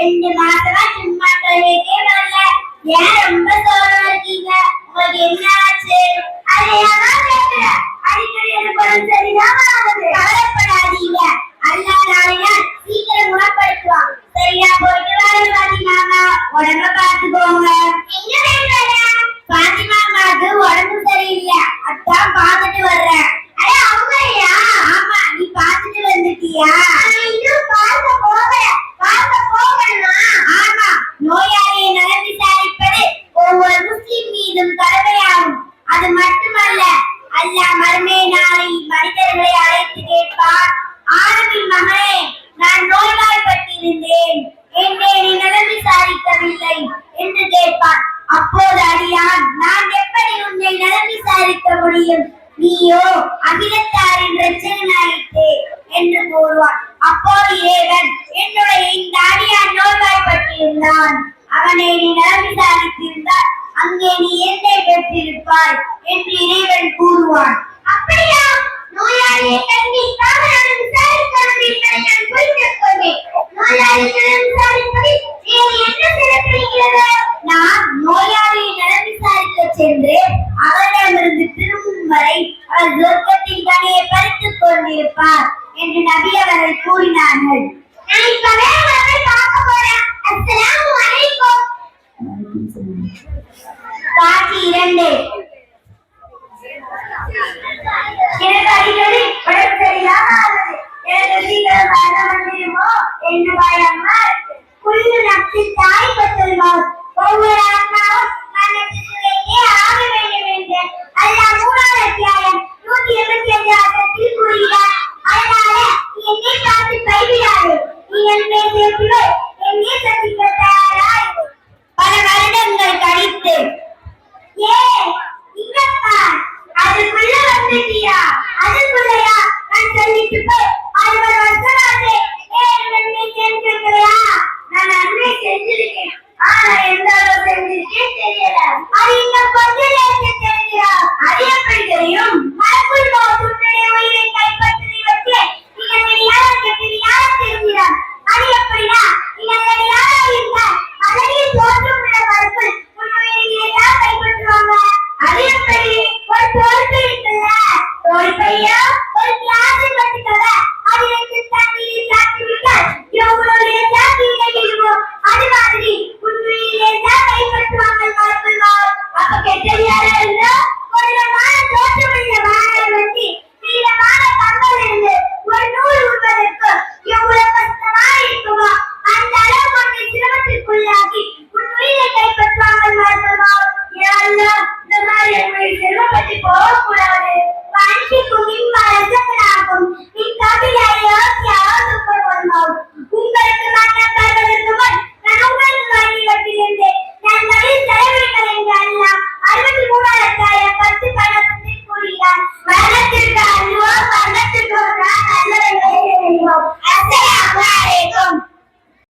ரெண்டு மாசமா சும்மா தொழிலுக்கே வரல ஏன் ரொம்ப சோழம் இருக்கீங்க? உங்களுக்கு என்ன ஆச்சு அதை ஏமா கேட்கிற அடிக்கடி எனக்கு உடம்பு சரியில்லாம ஆகுது கவலைப்படாதீங்க. அல்லா நாளையா சீக்கிரம் குணப்படுத்துவான். சரியா போயிட்டு வரேன் பாத்திமாமா. உடம்ப பாத்துக்கோங்க என்ன பேசுற பாத்திமாமாக்கு உடம்பு சரியில்லை. அதான் பாத்துட்டு வர்றேன். அட அவங்களையா? ஆமா நீ பாத்துட்டு வந்துட்டியா? அகிலத்தாரின் ரச்சகனாயிற்று என்று கூறுவான். அப்போது ஏவன் என்னுடைய இந்த அடியான் நோய்வாய்ப்பட்டிருந்தான் அவனை நீ நலம் விசாரித்திருந்தால் அங்கே நீ என்னை பெற்றிருப்பாய் என்று இறைவன் கூறுவான். அப்படியா? நோயாளியை நான் நான் கொண்டேன் நோயாளியை நலம் விசாரிப்பதில் வேறு என்ன நான் நோயாளியை நலம் விசாரிக்க சென்று அவரிடமிருந்து திரும்பும் வரை அவர் சொர்க்கத்தின் கனியை பறித்துக் கொண்டிருப்பார் என்று நபி அவர்கள் கூறினார்கள் நான் இப்பவே அவரை பார்க்க போறேன் அஸ்ஸலாமு அலைக்கும் காட்சி இரண்டு Thank you. அப்ப